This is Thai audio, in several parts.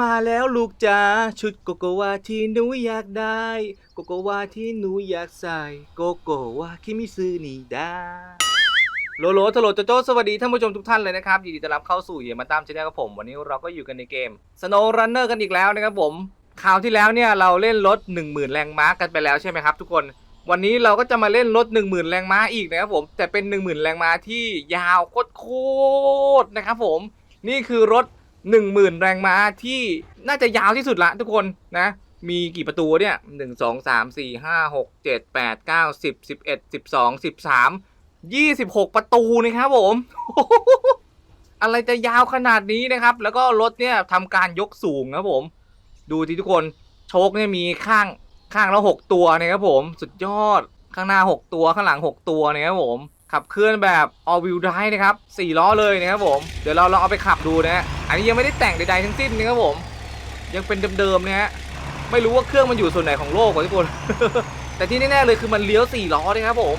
มาแล้วลูกจ๋าชุดโกโกวาที่หนูอยากได้ โกโกวาที่หนูอยากใส่ โกโกวาคิมิซึนี่ดาโลโลทโลโจโจสวัสดีท่านผู้ชมทุกท่านเลยนะครับยินดีต้อนรับเข้าสู่เยมาตามชแนลกับผม วันนี้เราก็อยู่กันในเกม Snow Runner กันอีกแล้วนะครับผมคราวที่แล้วเนี่ยเราเล่นรถ 10,000 แรงม้ากันไปแล้วใช่ไหมครับทุกคนวันนี้เราก็จะมาเล่นรถ 10,000 แรงม้าอีกนะครับผมแต่เป็น 10,000 แรงม้าที่ยาวโคตรๆนะครับผมนี่คือรถ 10,000 แรงม้าที่น่าจะยาวที่สุดละทุกคนนะมีกี่ประตูเนี่ยหนึ่งสองสามสี่ห้าหกเจ็ดแปดเก้าสิบสิบเอ็ดสิบสองสิบสามยี่สิบหกประตูนะครับผม อะไรจะยาวขนาดนี้นะครับ แล้วก็รถเนี่ยทำการยกสูงครับผม ดูที่ทุกคนโชคเนี่ยมีข้างข้างละหกตัวนะครับผม สุดยอดข้างหน้าหกตัวข้างหลังหกตัวนะครับผม ขับเคลื่อนแบบ all wheel drive นะครับสี่ล้อเลยนะครับผม เดี๋ยวเราลองเอาไปขับดูนะฮะ อันนี้ยังไม่ได้แต่งใดๆทั้งสิ้นนะครับผม ยังเป็นเดิมๆนะฮะ ไม่รู้ว่าเครื่องมันอยู่ส่วนไหนของโลกวะทุกคน แต่ที่แน่ๆเลยคือมันเลี้ยวสี่ล้อเลยครับผม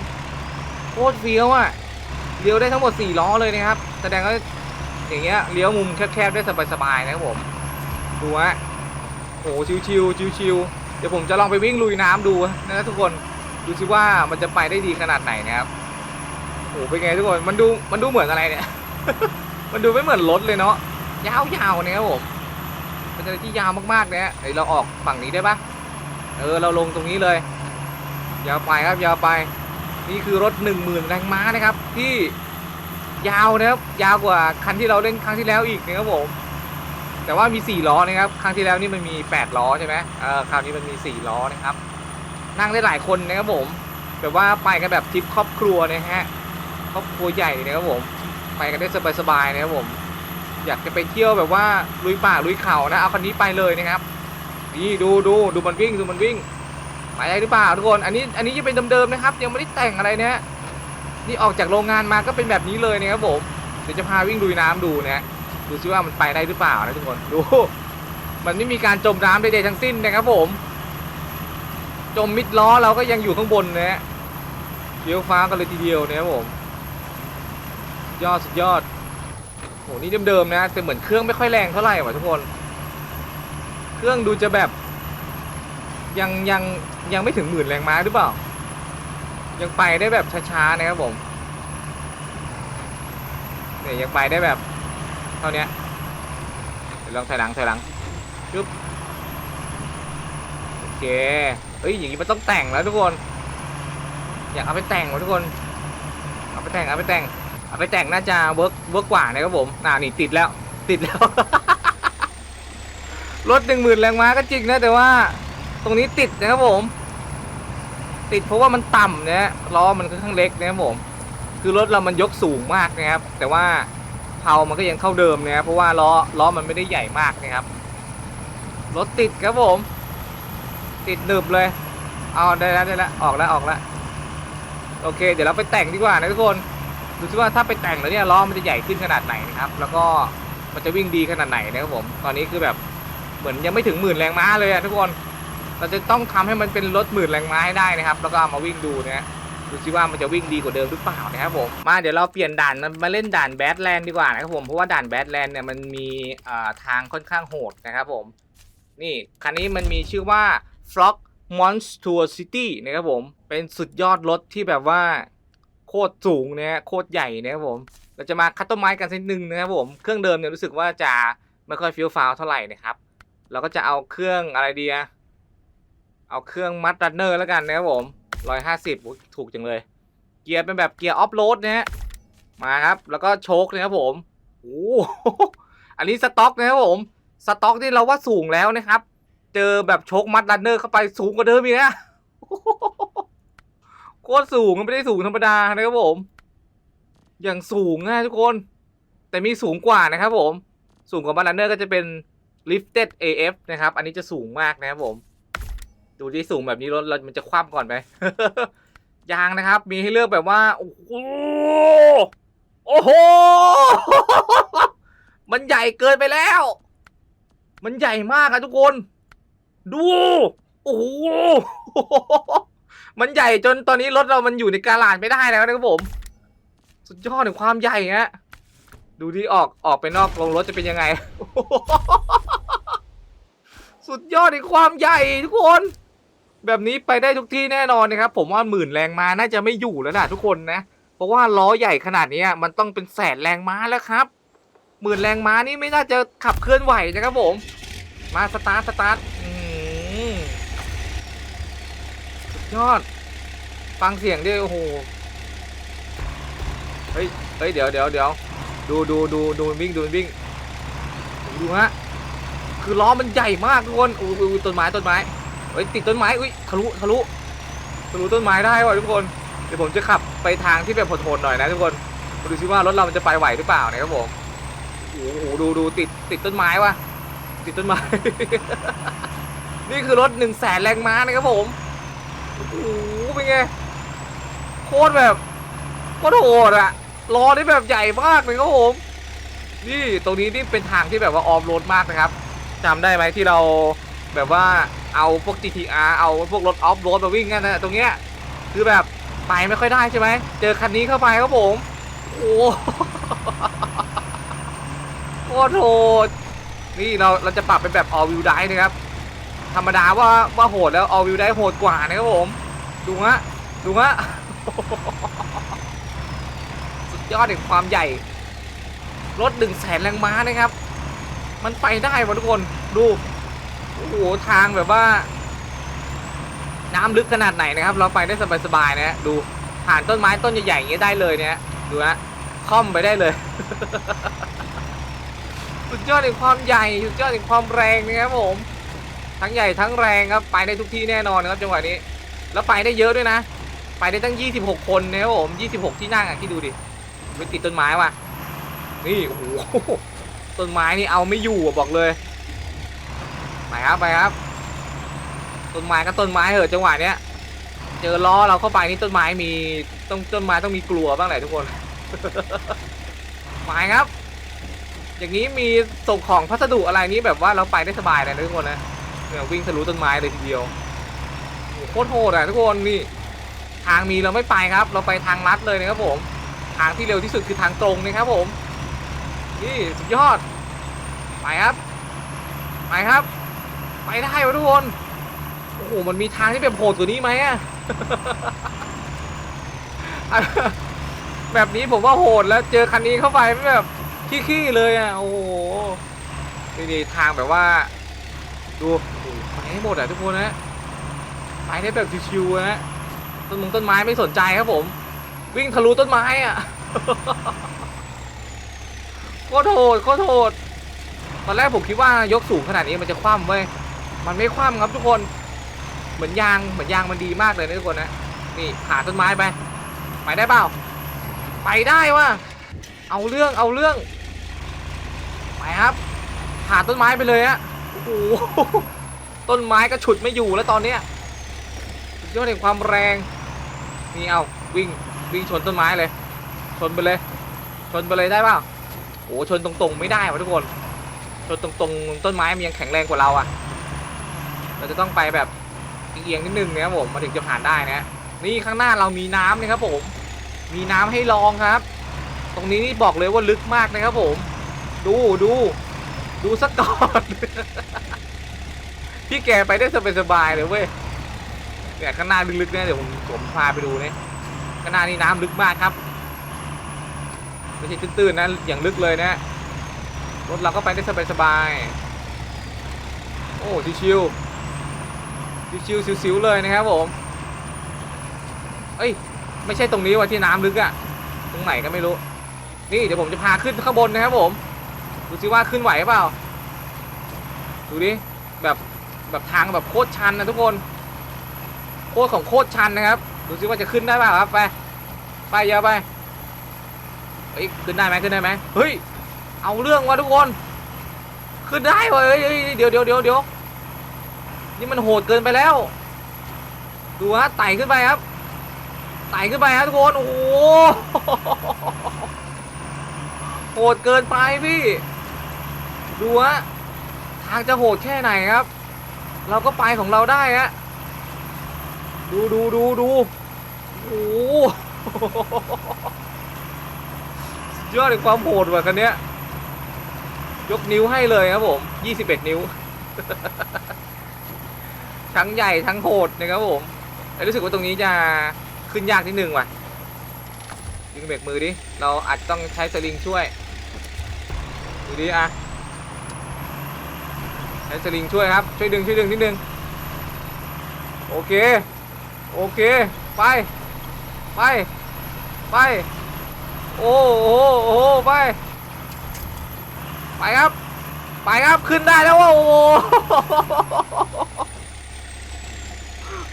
โคตรเฟี้ยวอะ เลี้ยวได้ทั้งหมดสี่ล้อเลยนะครับ แสดงว่าอย่างเงี้ยเลี้ยวมุมแคบๆได้สบายๆนะครับผม ดูฮะ โอ้โหชิวๆชิวๆเดี๋ยวผมจะลองไปวิ่งลุยน้ำดูนะทุกคน ดูสิว่ามันจะไปได้ดีขนาดไหนนะครับ โอ้โหเป็นไงทุกคน มันดูมันดูเหมือนอะไรเนี่ย มันดูไม่เหมือนรถเลยเนาะ ยาวๆเนี่ยครับผมเป็นอะไรที่ยาวมากๆเนี่ยเดี๋ยวเราออกฝั่งนี้ได้ปะเออเราลงตรงนี้เลย ยาวไปครับยาวไป นี่คือรถ1 0,000แรงม้านะครับ ที่ยาวนะครับยาวกว่าคันที่เราเล่นครั้งที่แล้วอีกนะครับผมแต่ว่ามี 4 ล้อนะครับ ครั้งที่แล้วนี่มันมี 8 ล้อใช่ไหมเออคราวนี้มันมี 4 ล้อนะครับ นั่งได้หลายคนนะครับผม แบบว่าไปกันแบบทริปครอบครัวนะฮะ ครอบครัวใหญ่นะครับผมไปกันได้สบายๆนะครับผมอยากจะไปเที่ยวแบบว่าลุยป่าลุยเขานะเอาคันนี้ไปเลยนะครับนี่ดูดูดูมันวิ่งดูมันวิ่งไปได้หรือเปล่าทุกคนอันนี้อันนี้ยังเป็นเดิมๆนะครับ ยังไม่ได้แต่งอะไรนะฮะนี่ออกจากโรงงานมาก็เป็นแบบนี้เลยนะครับผมเดี๋ยวจะพาวิ่งลุยน้ำดูนะฮะดูซิว่ามันไปได้หรือเปล่านะทุกคนดู มันไม่มีการจมน้ำใดๆทั้งสิ้นนะครับผม จมมิดล้อเราก็ยังอยู่ข้างบนนะฮะเลี้ยวฟ้ากันเลยทีเดียวนะครับผม ยอดสุดยอดโหนี่เดิมๆนะ แต่เหมือนเครื่องไม่ค่อยแรงเท่าไหร่ว่ะทุกคน เครื่องดูจะแบบ ยังยังยังไม่ถึงหมื่นแรงม้าหรือเปล่า ยังไปได้แบบช้าๆนะครับผมเนี่ยยังไปได้แบบ เท่านี้เดี๋ยวลองถอยหลังถอยหลังปึ๊บโอเคเอ้ยอย่างนี้มันต้องแต่งแล้วทุกคน อยากเอาไปแต่งว่ะทุกคน เอาไปแต่งเอาไปแต่ง เอาไปแต่งน่าจะเวิร์กเวิร์กกว่านะครับผมน่านี่ติดแล้ว ติดแล้ว รถหนึ่งหมื่นแรงม้าก็จริงนะแต่ว่า ตรงนี้ติดนะครับผม ติดเพราะว่ามันต่ำนะล้อมันค่อนข้างเล็กนะครับผม คือรถเรามันยกสูงมากนะครับ แต่ว่าเพามันก็ยังเท่าเดิมนะครับเพราะว่าล้อล้อมันไม่ได้ใหญ่มากนะครับรถติดครับผม ติดหนึบเลย เอาได้แล้วได้แล้วออกแล้วออกแล้วโอเค เดี๋ยวเราไปแต่งดีกว่านะทุกคน ดูซิว่าถ้าไปแต่งแล้วเนี่ยล้อมันจะใหญ่ขึ้นขนาดไหนนะครับ แล้วก็มันจะวิ่งดีขนาดไหนนะครับผม ตอนนี้คือแบบเหมือนยังไม่ถึงหมื่นแรงม้าเลยอะทุกคน เราจะต้องทำให้มันเป็นรถหมื่นแรงม้าให้ได้นะครับ แล้วก็เอามาวิ่งดูนะฮะดูซิว่ามันจะวิ่งดีกว่าเดิมหรือเปล่านะครับผม มาเดี๋ยวเราเปลี่ยนด่านมาเล่นด่านแบดแลนด์ดีกว่านะครับผม เพราะว่าด่านแบดแลนด์เนี่ยมันมีทางค่อนข้างโหดนะครับผม นี่คันนี้มันมีชื่อว่า Flock Monster City นะครับผม เป็นสุดยอดรถที่แบบว่า คตรสูงนะฮะโคตรใหญ่นะครับผม เราจะมาคัตต้นไม้กันสักนึงนะครับผม เครื่องเดิมเนี่ยรู้สึกว่าจะไม่ค่อยฟิลฟาวเท่าไหร่นะครับ เราก็จะเอาเครื่องอะไรดีอะเอาเครื่องมัดรันเนอร์แล้วกันนะครับผมร้อยห้าสิบถูกจังเลย เกียร์เป็นแบบเกียร์ออฟโรดนะฮะ มาครับ แล้วก็โชคนะครับผมโอ้อันนี้สต็อกนะครับผม สต็อกนี่เราว่าสูงแล้วนะครับ เจอแบบโชคมัดรันเนอร์เข้าไปสูงกว่าเดิมอีกนะ โคตรสูงไม่ได้สูงธรรมดานะครับผม อย่างสูงนะทุกคน แต่มีสูงกว่านะครับผม สูงกว่าบัลลันเนอร์ก็จะเป็น lifted AF นะครับ อันนี้จะสูงมากนะครับผม ดูที่สูงแบบนี้รถเรามันจะคว่ำก่อนไหมยางนะครับ มีให้เลือกแบบว่า โอ้โหโอ้โห มันใหญ่เกินไปแล้ว มันใหญ่มากอะทุกคน ดู โอ้โห มันใหญ่จนตอนนี้รถเรามันอยู่ในกาลาดไม่ได้แล้วนะครับผม สุดยอดถึงความใหญ่ฮะดูที่ออกออกไปนอกโรงรถจะเป็นยังไง สุดยอดในความใหญ่ทุกคน แบบนี้ไปได้ทุกที่แน่นอนนะครับ ผมว่าหมื่นแรงม้าน่าจะไม่อยู่แล้วนะทุกคนนะ เพราะว่าล้อใหญ่ขนาดนี้มันต้องเป็นแสนแรงม้าแล้วครับหมื่นแรงม้านี่ไม่น่าจะขับเคลื่อนไหวนะครับผม มาสตาร์ทสตาร์ท ยอด ฟังเสียงด้วยโอ้โห เฮ้ย เฮ้ย เดี๋ยวเดี๋ยวเดี๋ยวดูดูดูดูวิ่งดูวิ่ง ดูฮะ คือล้อมันใหญ่มากทุกคนอุ้ยอุ้ยต้นไม้ต้นไม้ เฮ้ยติดต้นไม้ อุ้ยทะลุทะลุทะลุต้นไม้ได้ว่ะทุกคน เดี๋ยวผมจะขับไปทางที่แบบโหดๆหน่อยนะทุกคนดูซิว่ารถเรามันจะไปไหวหรือเปล่านะครับผม โอ้โหดูดูติดติดต้นไม้ว่ะ ติดต้นไม้ นี่คือรถหนึ่งแสนแรงม้านะครับผม โอ้โหเป็นไง โคตรแบบโคตรโหดอะล้อนี่แบบใหญ่มากเลยครับผม นี่ตรงนี้นี่เป็นทางที่แบบว่าออฟโรดมากนะครับจำได้ไหมที่เราแบบว่าเอาพวก GTR เอาพวกรถออฟโรดมาวิ่งกันนะตรงเนี้ยคือแบบไปไม่ค่อยได้ใช่ไหม เจอคันนี้เข้าไปครับผม โอ้โหโคตรโหดนี่เราเราจะปรับเป็นแบบ all wheel drive นะครับ ธรรมดาว่าว่าโหดแล้ว all wheel drive โหดกว่านะครับผม ดูฮะ ดูฮะ สุดยอดในความใหญ่ รถหนึ่งแสนแรงม้านะครับ มันไปได้วะทุกคน ดู โอ้โห ทางแบบว่า น้ำลึกขนาดไหนนะครับ เราไปได้สบายๆนะฮะ ดูผ่านต้นไม้ต้นใหญ่ๆอย่างเงี้ได้เลยเนี่ย ดูฮะค่อมไปได้เลย สุดยอดในความใหญ่ สุดยอดในความแรงนะครับผม ทั้งใหญ่ทั้งแรงครับไปได้ทุกที่แน่นอนครับจังหวะนี้ แล้วไปได้เยอะด้วยนะ ไปได้ตั้ง 26 คนนะครับผม 26 ที่นั่งอะที่ดูดิไม่ติดต้นไม้ว่ะ นี่โอ้โหต้นไม้นี่เอาไม่อยู่บอกเลยไปครับไปครับต้นไม้ก็ต้นไม้เหอะจังหวะเนี้ยเจอล้อเราเข้าไปนี่ต้นไม้มีต้องต้นไม้ต้องมีกลัวบ้างแหละทุกคนไปครับ อย่างนี้มีส่งของพัสดุอะไรนี้แบบว่าเราไปได้สบายเลยนะทุกคนนะ เนี่ยวิ่งทะลุต้นไม้เลยทีเดียวโคตรโหดอะทุกคนนี่ทางมีเราไม่ไปครับ เราไปทางลัดเลยนะครับผม ทางที่เร็วที่สุดคือทางตรงนะครับผม นี่สุดยอด ไปครับ ไปครับ ไปได้วะทุกคนโอ้โหมันมีทางที่แบบโหดกว่านี้ไหมอะแบบนี้ผมว่าโหดแล้วเจอคันนี้เข้าไปแบบขี้ๆเลยอะโอ้โหนี่ทางแบบว่า ดู ไปให้หมดอะทุกคนนะไปได้แบบชิวๆนะต้นมงต้นไม้ไม่สนใจครับผม วิ่งทะลุต้นไม้อะโคตรโหดโคตรโหดตอนแรกผมคิดว่ายกสูงขนาดนี้มันจะคว่ำเว้ยมันไม่คว่ำครับทุกคน เหมือนยางเหมือนยางมันดีมากเลยนะทุกคนนะนี่ผ่าต้นไม้ไปไปได้เปล่าไปได้ว่ะเอาเรื่องเอาเรื่องไปครับผ่าต้นไม้ไปเลยฮะโอ้โห ต้นไม้ก็ฉุดไม่อยู่แล้วตอนเนี้ยยอดแห่งความแรงนี่เอาวิ่งวิ่งชนต้นไม้เลย ชนไปเลย ชนไปเลยได้ป่าโอ้ชนตรงๆไม่ได้วะทุกคนชนตรงๆต้นไม้มันยังแข็งแรงกว่าเราอะเราจะต้องไปแบบเอียงนิดนึงนะครับผมมาถึงจะผ่านได้นะนี่ข้างหน้าเรามีน้ำนะครับผม มีน้ำให้ลองครับ ตรงนี้นี่บอกเลยว่าลึกมากนะครับผม ดูดูดูสักก่อน พี่แกไปได้สบายๆเลยเว้ยเนี่ข้างหน้าลึกๆเนี่ยเดี๋ยวผมผมพาไปดูเนี่ยข้างหน้านี่น้ำลึกมากครับไม่ใช่ตื้นๆนะอย่างลึกเลยนะรถเราก็ไปได้สบายๆโอ้ชิวๆชิวๆสิวๆเลยนะครับผมเอ้ยไม่ใช่ตรงนี้ว่ะที่น้ำลึกอะตรงไหนก็ไม่รู้ นี่เดี๋ยวผมจะพาขึ้นข้างบนนะครับผมดูสิว่าขึ้นไหวเปล่าดูดิแบบ แบบทางแบบโคตรชันนะทุกคน โคตรของโคตรชันนะครับ ดูสิว่าจะขึ้นได้ป่าครับไปไปเยอะไปเฮ้ยขึ้นได้ไหมขึ้นได้ไหมเฮ้ยเอาเรื่องว่ะทุกคน ขึ้นได้เว้ยเฮ้ยเฮ้ยเดี๋ยวเดี๋ยวเดี๋ยวเดี๋ยวนี่มันโหดเกินไปแล้ว ดูฮะไต่ขึ้นไปครับไต่ขึ้นไปฮะทุกคนโอ้โหโหดเกินไปพี่ ดูฮะทางจะโหดแค่ไหนครับ เราก็ไปของเราได้ฮะดูดูดูดูโอ้โหสุดยอดในความโหดว่ะคันเนี้ย ยกนิ้วให้เลยครับผม21นิ้ว ทั้งใหญ่ทั้งโหดนะครับผมแต่รู้สึกว่าตรงนี้จะขึ้นยากนิดนึงว่ะดึงเบรกมือดิ เราอาจจะต้องใช้สลิงช่วย ดูดิอะ ช้สลิงช่วยครับช่วยดึงช่วยดึงนิดนึงโอเคโอเคไปไปไปโอ้โหโอ้โหไปไปครับ ไปครับขึ้นได้แล้วว่ะโอ้โห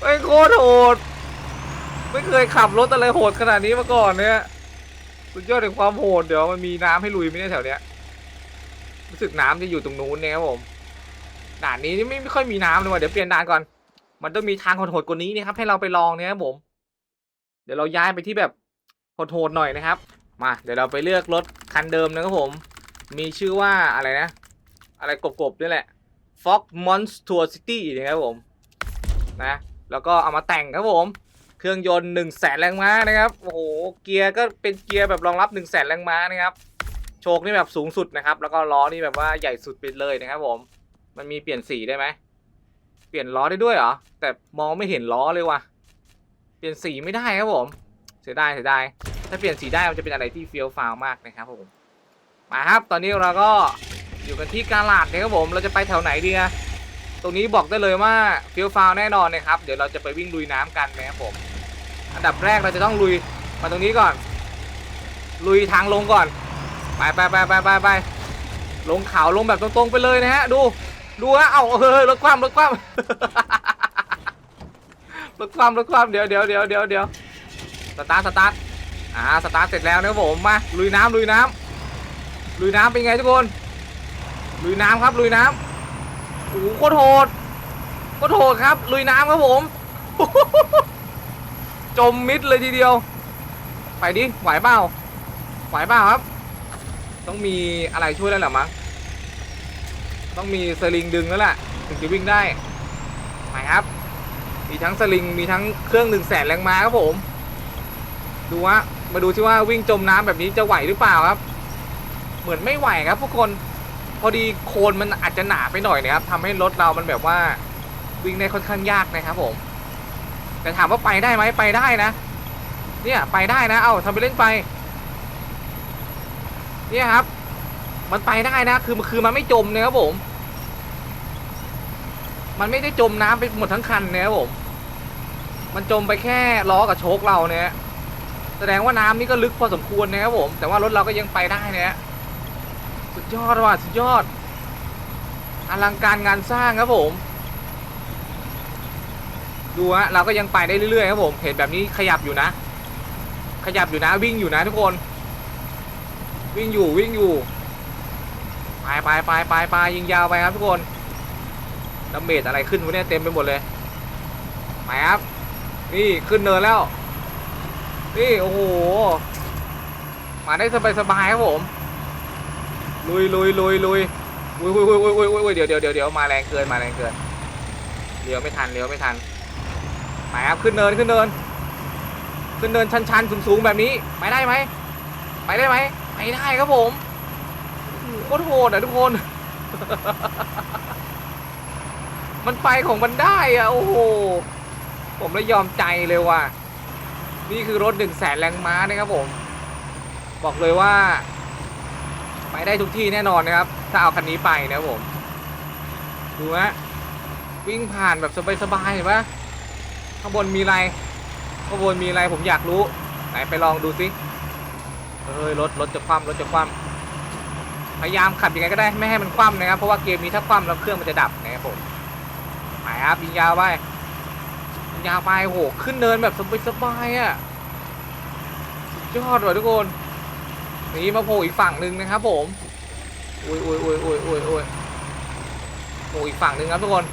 ไอ้ยโคตรโหดไม่เคยขับรถอะไรโหดขนาดนี้มาก่อนเนี่ยสุดยอดแห่งความโหดเดี๋ยวมันมีน้ำให้ลุยไหมเนี่ยแถวเนี้ยรู้สึกน้ำจะอยู่ตรงนู้นเนี่ยครับผม ด่านนี้ไม่ไม่ค่อยมีน้ำเลยว่ะเดี๋ยวเปลี่ยนด่านก่อน มันต้องมีทางโหดๆกว่านี้นี่ครับ ให้เราไปลองเนี่ยครับผม เดี๋ยวเราย้ายไปที่แบบโหดๆหน่อยนะครับ มาเดี๋ยวเราไปเลือกรถคันเดิมนะครับผม มีชื่อว่าอะไรนะ อะไรกบๆนี่แหละ Fox Monster City นะครับผมนะแล้วก็เอามาแต่งครับผม เครื่องยนต์1นึ่งแสนแรงม้านะครับโอ้โหเกียร์ก็เป็นเกียร์แบบรองรับ1นึ่งแสนแรงม้านะครับโชคนี่แบบสูงสุดนะครับ แล้วก็ล้อนี่แบบว่าใหญ่สุดไปเลยนะครับผม มันมีเปลี่ยนสีได้ไหม เปลี่ยนล้อได้ด้วยเหรอ แต่มองไม่เห็นล้อเลยว่ะ เปลี่ยนสีไม่ได้ครับผม เสียดายเสียดาย ถ้าเปลี่ยนสีได้มันจะเป็นอะไรที่เฟี้ยวฟ้าวมากนะครับผม มาครับ ตอนนี้เราก็อยู่กันที่กาลาดนะครับผม เราจะไปแถวไหนดีอะตรงนี้บอกได้เลยว่าเฟี้ยวฟ้าวแน่นอนนะครับ เดี๋ยวเราจะไปวิ่งลุยน้ำกันนะครับผม อันดับแรกเราจะต้องลุยมาตรงนี้ก่อน ลุยทางลงก่อน ไปไปไปไปไปไปลงเขาลงแบบตรงๆไปเลยนะฮะ ดู ดูฮะเอาเฮ้ยรถความรถความรถความรถความเดี๋ยวเดี๋ยวเดี๋ยวเดี๋ยวเดี๋ยวสตาร์ทสตาร์ทอ่าสตาร์ทเสร็จแล้วนะครับผมมาลุยน้ำลุยน้ำลุยน้ำเป็นไงทุกคนลุยน้ำครับลุยน้ำโอ้โหโคตรโหดโคตรโหดครับลุยน้ำครับผมจมมิดเลยทีเดียว ไปดิไหวเปล่าไหวเปล่าครับ ต้องมีอะไรช่วยแล้วหรือมั้ง ต้องมีสลิงดึงแล้วแหละถึงจะวิ่งได้ไปครับ มีทั้งสลิงมีทั้งเครื่องหนึ่งแสนแรงม้าครับผม ดูว่ามาดูที่ว่าวิ่งจมน้ำแบบนี้จะไหวหรือเปล่าครับ เหมือนไม่ไหวครับทุกคนพอดีโคลนมันอาจจะหนาไปหน่อยนะครับทำให้รถเรามันแบบว่าวิ่งได้ค่อนข้างยากนะครับผม แต่ถามว่าไปได้ไหมไปได้นะ เนี่ยไปได้นะ เอาทำไปเล่นไป เนี่ยครับ มันไปได้นะ คือคือมันไม่จมนะครับผม มันไม่ได้จมน้ำไปหมดทั้งคันนะครับผม มันจมไปแค่ล้อกับโชคเราเนี่ยแสดงว่าน้ำนี่ก็ลึกพอสมควรนะครับผม แต่ว่ารถเราก็ยังไปได้นะสุดยอดว่ะสุดยอด อลังการงานสร้างครับผม ดูฮะเราก็ยังไปได้เรื่อยๆครับผมเห็นแบบนี้ขยับอยู่นะ ขยับอยู่นะวิ่งอยู่นะทุกคน วิ่งอยู่วิ่งอยู่ไปไปไปไปไปยิงยาวไปครับทุกคน ดาเมจอะไรขึ้นวะเนี่ยเต็มไปหมดเลยไปครับ นี่ขึ้นเนินแล้ว นี่โอ้โห มาได้สบายๆครับผม ลุยลุยลุยลุยอุ้ยอุ้ยอุ้ยอุ้ยอุ้ยอุ้ยเดี๋ยวเดี๋ยวเดี๋ยวเดี๋ยวมาแรงเกินมาแรงเกินเลี้ยวไม่ทันเลี้ยวไม่ทันไปครับขึ้นเนินขึ้นเนิน ขึ้นเนินชันๆสูงๆแบบนี้ไปได้ไหมไปได้ไหมไปได้ครับผมโอ้โหโคตรโหดอะทุกคน มันไปของมันได้อะโอ้โห ผมเลยยอมใจเลยว่ะ นี่คือรถหนึ่งแสนแรงม้านะครับผม บอกเลยว่า ไปได้ทุกที่แน่นอนนะครับ ถ้าเอาคันนี้ไปนะครับผม ดูฮะวิ่งผ่านแบบสบายๆเห็นปะข้างบนมีอะไร ข้างบนมีอะไรผมอยากรู้ ไหนไปลองดูสิเฮ้ยรถรถจะคว่ำรถจะคว่ำพยายามขับยังไงก็ได้ไม่ให้มันคว่ำนะครับ เพราะว่าเกมนี้ถ้าคว่ำแล้วเครื่องมันจะดับนะครับผม ครับยิงยาวไปยาวไปโหขึ้นเนินแบบสบายๆอะสุดยอดว่ะทุกคนนี่มาโผล่อีกฝั่งหนึ่งนะครับผมอุ้ยอุ้ยอุ้ยอุ้ยอุ้ยอุ้ยโผล่อีกฝั่งหนึ่งครับทุกคน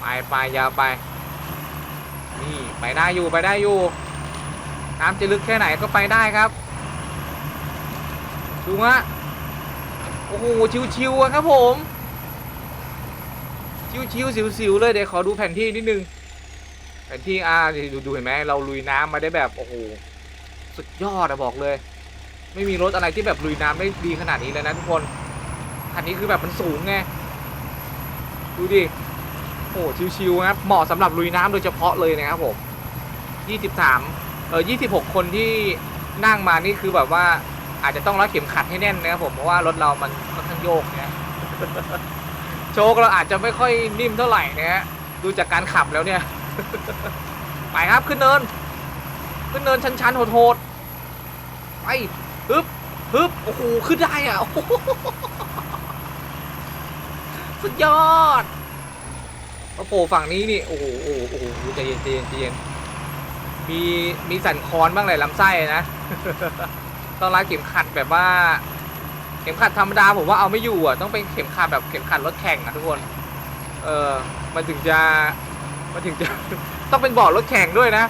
ไปไปยาวไปนี่ไปได้อยู่ไปได้อยู่น้ำจะลึกแค่ไหนก็ไปได้ครับดูฮะโอ้โหชิวๆครับผม ชิวๆสิวๆเลยเดี๋ยวขอดูแผนที่นิดนึง แผนที่อ่าดูดูเห็นไหมเราลุยน้ำมาได้แบบโอ้โหสุดยอดอะบอกเลย ไม่มีรถอะไรที่แบบลุยน้ำได้ดีขนาดนี้เลยนะทุกคนคันนี้คือแบบมันสูงไงดูดิโอ้ชิวๆครับเหมาะสำหรับลุยน้ำโดยเฉพาะเลยนะครับผม23เออ26 คนที่นั่งมานี่คือแบบว่าอาจจะต้องรัดเข็มขัดให้แน่นนะครับผมเพราะว่ารถเรามันค่อนข้างโยกเนี่ย โชคเราอาจจะไม่ค่อยนิ่มเท่าไหร่นะฮะดูจากการขับแล้วเนี่ย ไปครับขึ้นเนิน ขึ้นเนินชันๆโหดๆไปฮึบฮึบโอ้โหขึ้นได้อะสุดยอดโอ้โหฝั่งนี้นี่โอ้โหโอ้โหโอ้โหใจเย็นใจเย็นใจเย็นมีมีสันคอนบ้างเลยลำไส้นะต้องรัดเข็มขัดแบบว่า ข็มขัดธรรมดาผมว่าเอาไม่อยู่อะต้องเป็นเข็มขัดแบบเข็มขัดรถแข่งอะทุกคน เออมันถึงจะมันถึงจะ ต้องเป็นเบาะรถแข่งด้วยนะ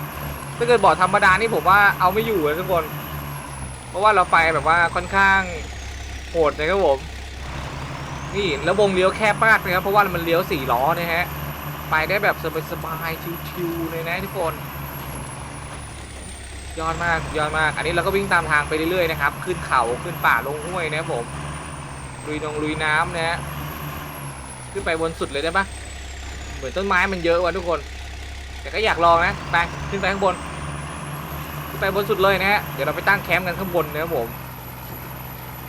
ถ้าเกิดเบาะธรรมดานี่ผมว่าเอาไม่อยู่เลยทุกคน เพราะว่าเราไปแบบว่าค่อนข้างโหดนะครับผมนี่แล้ววงเลี้ยวแคบมากนะครับเพราะว่ามันเลี้ยวสี่ล้อนะฮะไปได้แบบสบายๆชิวๆเลยนะทุกคน ยอดมากยอดมาก อันนี้เราก็วิ่งตามทางไปเรื่อยๆนะครับ ขึ้นเขาขึ้นป่าลงห้วยนะครับผมลุยนงลุยน้ำนะฮะขึ้นไปบนสุดเลยได้ปะเหมือนต้นไม้มันเยอะว่ะทุกคน แต่ก็อยากลองนะไปขึ้นไปข้างบน ขึ้นไปบนสุดเลยนะฮะเดี๋ยวเราไปตั้งแคมป์กันข้างบนนะครับผม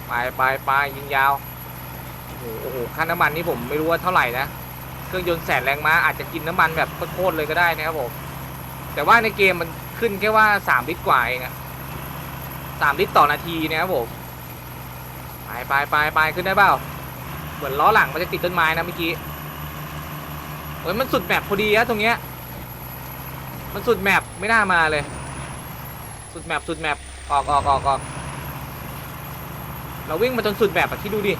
ไปไปไปยิงยาวโอ้โหโอ้โหค่าน้ำมันนี่ผมไม่รู้ว่าเท่าไหร่นะเครื่องยนต์แสนแรงม้าอาจจะกินน้ำมันแบบโคตรเลยก็ได้นะครับผมแต่ว่าในเกมมัน ขึ้นแค่ว่า3ลิตรกว่าเองอะ3ลิตรต่อนาทีนะครับผมไปไปไปไปขึ้นได้เปล่าเหมือนล้อหลังมันจะติดต้นไม้นะเมื่อกี้เฮ้ยมันสุดแมปพอดีอะตรงเนี้ย มันสุดแมปไม่น่ามาเลย สุดแมปสุดแมปออกออกออกออกเราวิ่งมาจนสุดแมปอะคิดดูดิ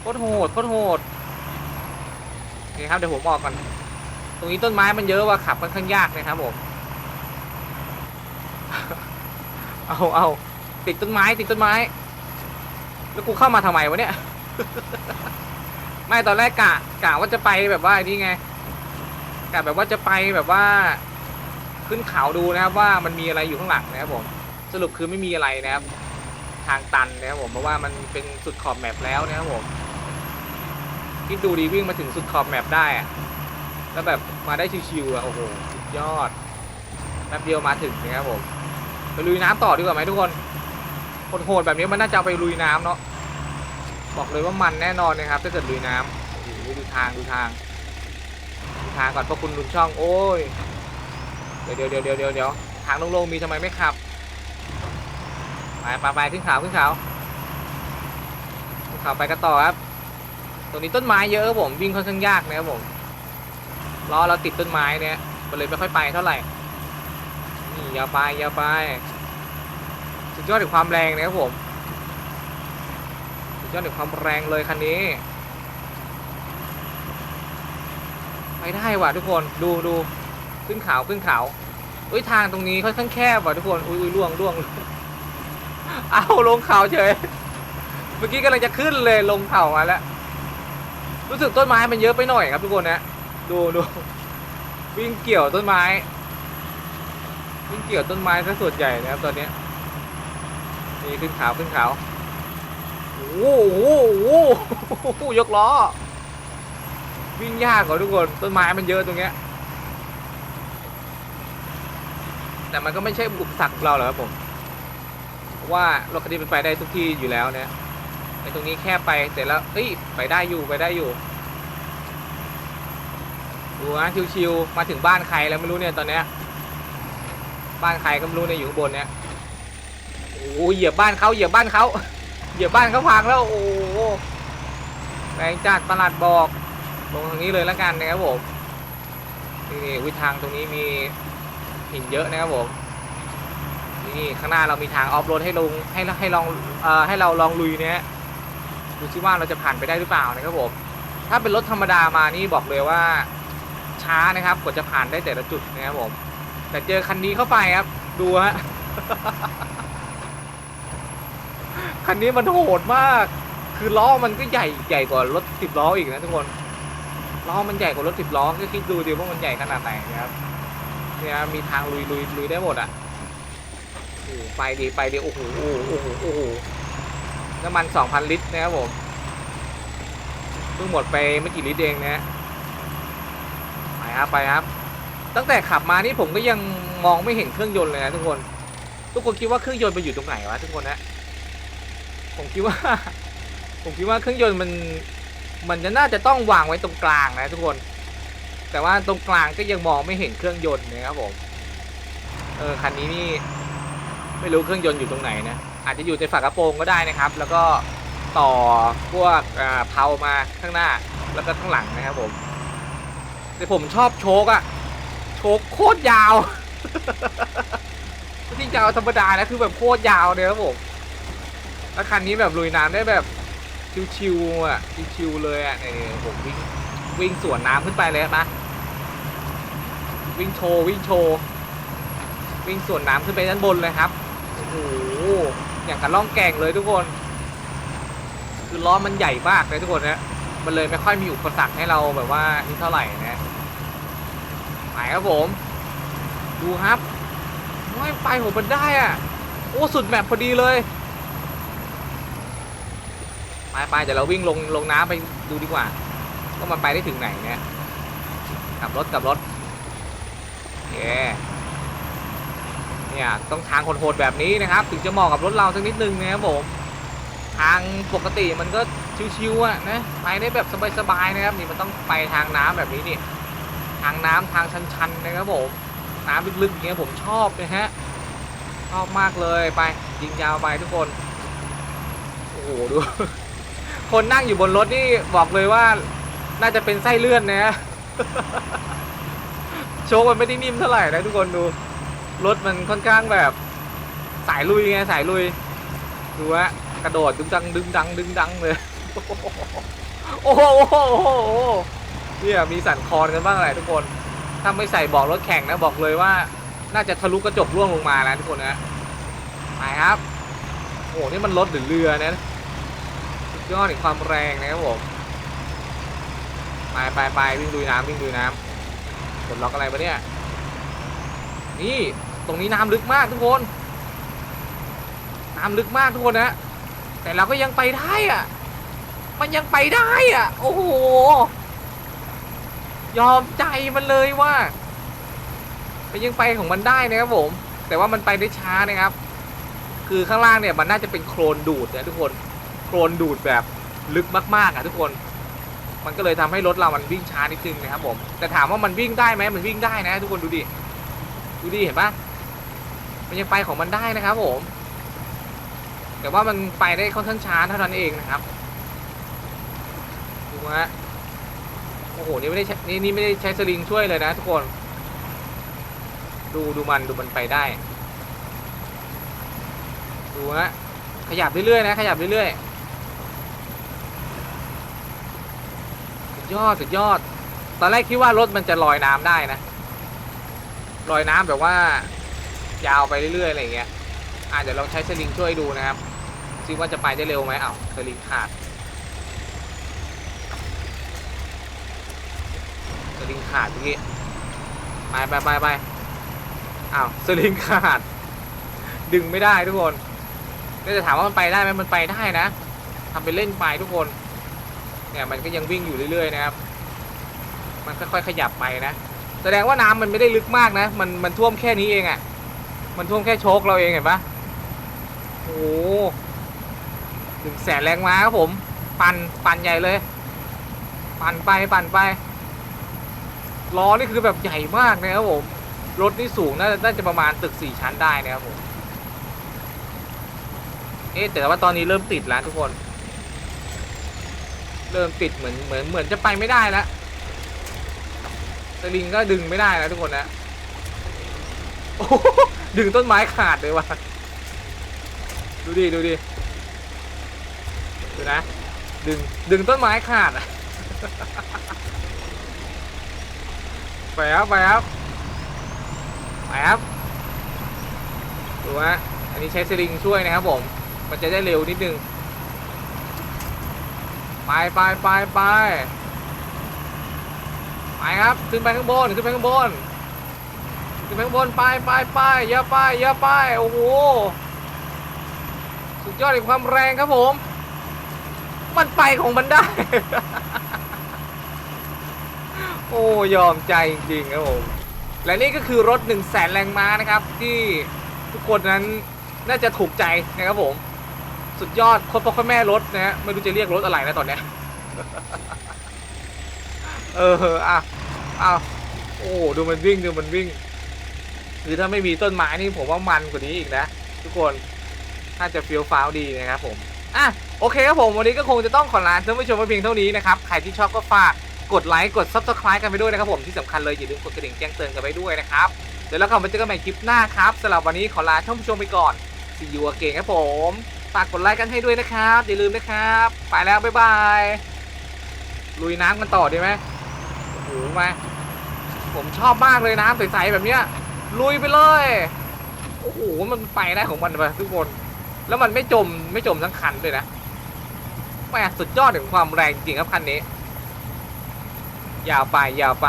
โคตรโหดโคตรโหดโอเคครับเดี๋ยวผมออกก่อน ตรงนี้ต้นไม้มันเยอะว่าขับค่อนข้างยากนะครับผม เอาเอาติดต้นไม้ ติดต้นไม้ แล้วกูเข้ามาทำไมวะเนี่ย ไม่ตอนแรกกะกะว่าจะไปแบบว่านี่ไงกะแบบว่าจะไปแบบว่า ขึ้นเขาดูนะครับว่ามันมีอะไรอยู่ข้างหลังนะครับผมสรุปคือไม่มีอะไรนะครับ ทางตันนะครับผมเพราะว่ามันเป็นสุดขอบแมปแล้วนะครับผมคิดดูดีวิ่งมาถึงสุดขอบแมปได้อะแล้วแบบมาได้ชิวๆอะโอ้โหสุดยอดแป๊บเดียวมาถึงนะครับผม ไปลุยน้ำต่อดีกว่าไหมทุกคนโหดแบบนี้มันน่าจะไปลุยน้ำเนาะบอกเลยว่ามันแน่นอนนะครับ ถ้าเกิดลุยน้ำโอ้โหดูทางดูทางดูทางก่อนเพราะคุณลุนช่องโอ้ยเดี๋ยวเดี๋ยวเดี๋ยวเดี๋ยวเดี๋ยวทางโล่งๆมีทำไมไม่ขับไปไปไปขึ้นเขาขึ้นเขาขึ้นเขาไปกันต่อครับตรงนี้ต้นไม้เยอะครับผมวิ่งค่อนข้างยากนะครับผมล้อเราติดต้นไม้เนี่ยมันเลยไม่ค่อยไปเท่าไหร่ นี่ยาวไปอยาวไปสุดยอดถึงความแรงนะครับผมสุดยอดถึงความแรงเลยคันนี้ ไปได้ว่ะทุกคนดูดูขึ้นเขาขึ้นเขาอุ้ยทางตรงนี้ค่อนข้างแคบว่ะทุกคนอุ้ยอุ้ยล่วงล่วงเอาลงเขาเฉย เมื่อกี้กำลังจะขึ้นเลยลงเขามาแล้ว รู้สึกต้นไม้มันเยอะไปหน่อยครับทุกคนนะ ดูดูวิ่งเกี่ยวต้นไม้ วิ่งเกี่ยวต้นไม้ซะส่วนใหญ่นะครับตอนนี้นี่ขึ้นขาวขึ้นขาโอ้โหโอ้โหยกล้อ วิ่งยากกว่าทุกคนต้นไม้มันเยอะตรงเนี้ยแต่มันก็ไม่ใช่อุปสรรคเราหรอกครับผมเพราะว่ารถคันนี้เป็นไปได้ทุกที่อยู่แล้วเนี่ยไอ้ตรงนี้แค่ไปแต่แล้วเอ้ยไปได้อยู่ไปได้อยู่ดูนะชิวๆมาถึงบ้านใครแล้วไม่รู้เนี่ยตอนเนี้ย บ้านใครก็ไม่รู้เนี่ยอยู่ข้างบนเนี่ยโอ้โหเหยียบบ้านเขาเหยียบบ้านเขาเหยียบบ้านเขาพังแล้วโอ้โหแรงจัดตลาดบอกลงทางนี้เลยแล้วกันนะครับผมนี่นี่วิทางตรงนี้มีหินเยอะนะครับผมนี่ข้างหน้าเรามีทางออฟโรดให้ลงให้ให้ลองเอ่อให้เราลองลุยเนี้ยดูซิว่าเราจะผ่านไปได้หรือเปล่านะครับผมถ้าเป็นรถธรรมดามานี่บอกเลยว่าช้านะครับกว่าจะผ่านได้แต่ละจุดนะครับผม แต่เจอคันนี้เข้าไปครับ ดูฮะ คันนี้มันโหดมาก คือล้อมันก็ใหญ่ใหญ่กว่ารถสิบล้ออีกนะทุกคน ล้อมันใหญ่กว่ารถสิบล้อ ก็คิดดูดิว่ามันใหญ่ขนาดไหนนะครับ เนี่ยมีทางลุยลุยลุยได้หมดอะโอ้ไปดีไปดีโอ้โหโอ้โหโอ้โหโอ้โหน้ำมันสองพันลิตรนะครับผมเพิ่งหมดไปไม่กี่ลิตรเองนะไปครับไปครับ ตั้งแต่ขับมานี่ผมก็ยังมองไม่เห็นเครื่องยนต์เลยนะทุกคน ทุกคนคิดว่าเครื่องยนต์ไปอยู่ตรงไหนวะทุกคนนะผมคิดว่า ผมคิดว่าเครื่องยนต์มันมันจะน่าจะต้องวางไว้ตรงกลางนะทุกคน แต่ว่าตรงกลางก็ยังมองไม่เห็นเครื่องยนต์นะครับผมเออคันนี้นี่ไม่รู้เครื่องยนต์อยู่ตรงไหนนะอาจจะอยู่ในฝากระโปรงก็ได้นะครับ แล้วก็ต่อพวกอ่าเพลามาข้างหน้าแล้วก็ข้างหลังนะครับผมแต่ผมชอบโชกอะ กโคตรยาวไม่ใช่ยาวธรรมดานะคือแบบโคตรยาวเลยครับผมแล้วคันนี้แบบลุยน้ำได้แบบชิวๆอะชิวๆเลยอะนี่ผมวิ่งวิ่งสวนน้ำขึ้นไปเลยนะวิ่งโชว์วิ่งโชว์วิ่งสวนน้ำขึ้นไปด้านบนเลยครับโอ้โหอย่างกับล่องแก่งเลยทุกคน คือล้อมันใหญ่มากเลยทุกคนนะมันเลยไม่ค่อยมีอุปสรรคให้เราแบบว่านี่เท่าไหร่นะ ไปครับผม ดูครับไม่ไปผมมันได้อะ โอ้ สุดแมปพอดีเลย ไปไปเดี๋ยวเราวิ่งลงลงน้ำไปดูดีกว่าว่ามันไปได้ถึงไหนเนี่ยกลับรถกลับรถโอเคเนี่ยต้องทางโหดๆแบบนี้นะครับ ถึงจะเหมาะกับรถเราสักนิดนึงนะครับผมทางปกติมันก็ชิวๆอะนะไปได้แบบสบายๆนะครับนี่มันต้องไปทางน้ำแบบนี้นี่ ทางน้ำทางชันๆนะครับผมน้ำลึกๆอย่างเงี้ยผมชอบนะฮะชอบมากเลยไปยิงยาวไปทุกคนโอ้โหดูคนนั่งอยู่บนรถนี่บอกเลยว่าน่าจะเป็นไส้เลื่อนนะโชคมันไม่ได้นิ่มเท่าไหร่นะทุกคนดูรถมันค่อนข้างแบบสายลุยไงสายลุยดูฮะกระโดดดึงดังดึงดังดึงดังเลย โอ้โห เนี่ยมีสั่นคลอนกันบ้างแหละทุกคนถ้าไม่ใส่บอกรถแข่งนะบอกเลยว่า น่าจะทะลุกระจกร่วงลงมาแล้วทุกคนนะไปครับโอ้โหนี่มันรถหรือเรือเนี่ยสุดยอดในความแรงนะครับผมไปไปไปวิ่งดุยน้ำวิ่งดุยน้ำกดล็อกอะไรปะเนี่ยนี่ตรงนี้น้ำลึกมากทุกคน น้ำลึกมากทุกคนนะ แต่เราก็ยังไปได้อะมันยังไปได้อะโอ้โห ยอมใจมันเลยว่ามันยังไปของมันได้นะครับผม แต่ว่ามันไปได้ช้านะครับ คือข้างล่างเนี่ยมันน่าจะเป็นโคลนดูดนะทุกคน โคลนดูดแบบลึกมากๆอะทุกคน มันก็เลยทำให้รถเรามันวิ่งช้านิดนึงนะครับผม แต่ถามว่ามันวิ่งได้ไหมมันวิ่งได้นะ ทุกคนดูดิ ดูดิเห็นปะมันยังไปของมันได้นะครับผม แต่ว่ามันไปได้ค่อนข้างช้าเท่านั้นเองนะครับดูฮะ โอ้โห นี่ไม่ได้ใช้นี่นี่ไม่ได้ใช้สลิงช่วยเลยนะทุกคน ดูดูมันดูมันไปได้ ดูฮะ ขยับเรื่อยๆนะ ขยับเรื่อยๆ สุดยอดสุดยอด ตอนแรกคิดว่ารถมันจะลอยน้ำได้นะ ลอยน้ำแบบว่า ยาวไปเรื่อยๆอะไรอย่างเงี้ยอาจจะเดี๋ยวลองใช้สลิงช่วยดูนะครับซิว่าจะไปได้เร็วไหมอ้าวสลิงขาด ลิงขาดเมื่อกี้ไปไปไปไปอ้าวสลิงขาด ดึงไม่ได้ทุกคนก็จะถามว่ามันไปได้ไหมมันไปได้นะทำเป็นเล่นไปทุกคน เนี่ยมันก็ยังวิ่งอยู่เรื่อยๆนะครับ มันค่อยๆขยับไปนะ แสดงว่าน้ำมันไม่ได้ลึกมากนะ มันมันท่วมแค่นี้เองอะ่ะ มันท่วมแค่โชคเราเองเห็นปะโอ้หถึงแสนแรงม้าครับผม ปั่นปั่นใหญ่เลย ปั่นไปปั่นไป ล้อนี่คือแบบใหญ่มากนะครับผมรถนี่สูงน่าจะน่าจะประมาณตึกสี่ชั้นได้นะครับผมเอ๊แต่ว่าตอนนี้เริ่มติดแล้วทุกคน เริ่มติดเหมือนเหมือนเหมือนจะไปไม่ได้แล้วสลิงก็ดึงไม่ได้แล้วทุกคนนะโอ้โหดึงต้นไม้ขาดเลยว่ะดูดิดูดิดูนะ ดึงดึงต้นไม้ขาดอะ ไปครับไปครับไปครับดูฮะอันนี้ใช้สลิงช่วยนะครับผม มันจะได้เร็วนิดนึง ไปไปไปไปไปครับขึ้นไปข้างบนขึ้นไปข้างบนขึ้นไปข้างบนไปไปไปอย่าไปอย่าไปโอ้โหสุดยอดในความแรงครับผม มันไปของมันได้ โอ้ยอมใจจริงๆครับผมและนี่ก็คือรถ1นึ่งแสนแรงม้านะครับ ที่ทุกคนนั้นน่าจะถูกใจนะครับผม สุดยอดคนพ่อคนแม่รถนะฮะไม่รู้จะเรียกรถอะไรนะตอนเนี้ยเอออะอ้าวโอ้ดูมันวิ่งดูมันวิ่งคือถ้าไม่มีต้นไม้นี่ผมว่ามันกว่านี้อีกนะ ทุกคนน่าจะเฟี้ยวฟ้าวดีนะครับผมอะโอเคครับผมวันนี้ก็คงจะต้องขอลาท่านผู้ชมไปเพียงเท่านี้นะครับใครที่ชอบก็ฝาก กดไลค์กด subscribe กันไปด้วยนะครับผมที่สำคัญเลยอย่าลืมกดกระดิ่งแจ้งเตือนกันไปด้วยนะครับเดี๋ยวเรากลับมาเจอกันใหม่คลิปหน้าครับสำหรับวันนี้ขอลาท่านผู้ชมไปก่อน see you again ครับผมฝากกดไลค์กันให้ด้วยนะครับอย่าลืมนะครับไปแล้วบ๊ายบายลุยน้ำกันต่อดีไหมโอ้โหมาผมชอบมากเลยน้ำใสๆแบบเนี้ยลุยไปเลยโอ้โหมันไปได้ของมันไปทุกคน แล้วมันไม่จมไม่จมทั้งคันด้วยนะแหมสุดยอดถึงความแรงจริงครับคันนี้ ยาวไปยาวไป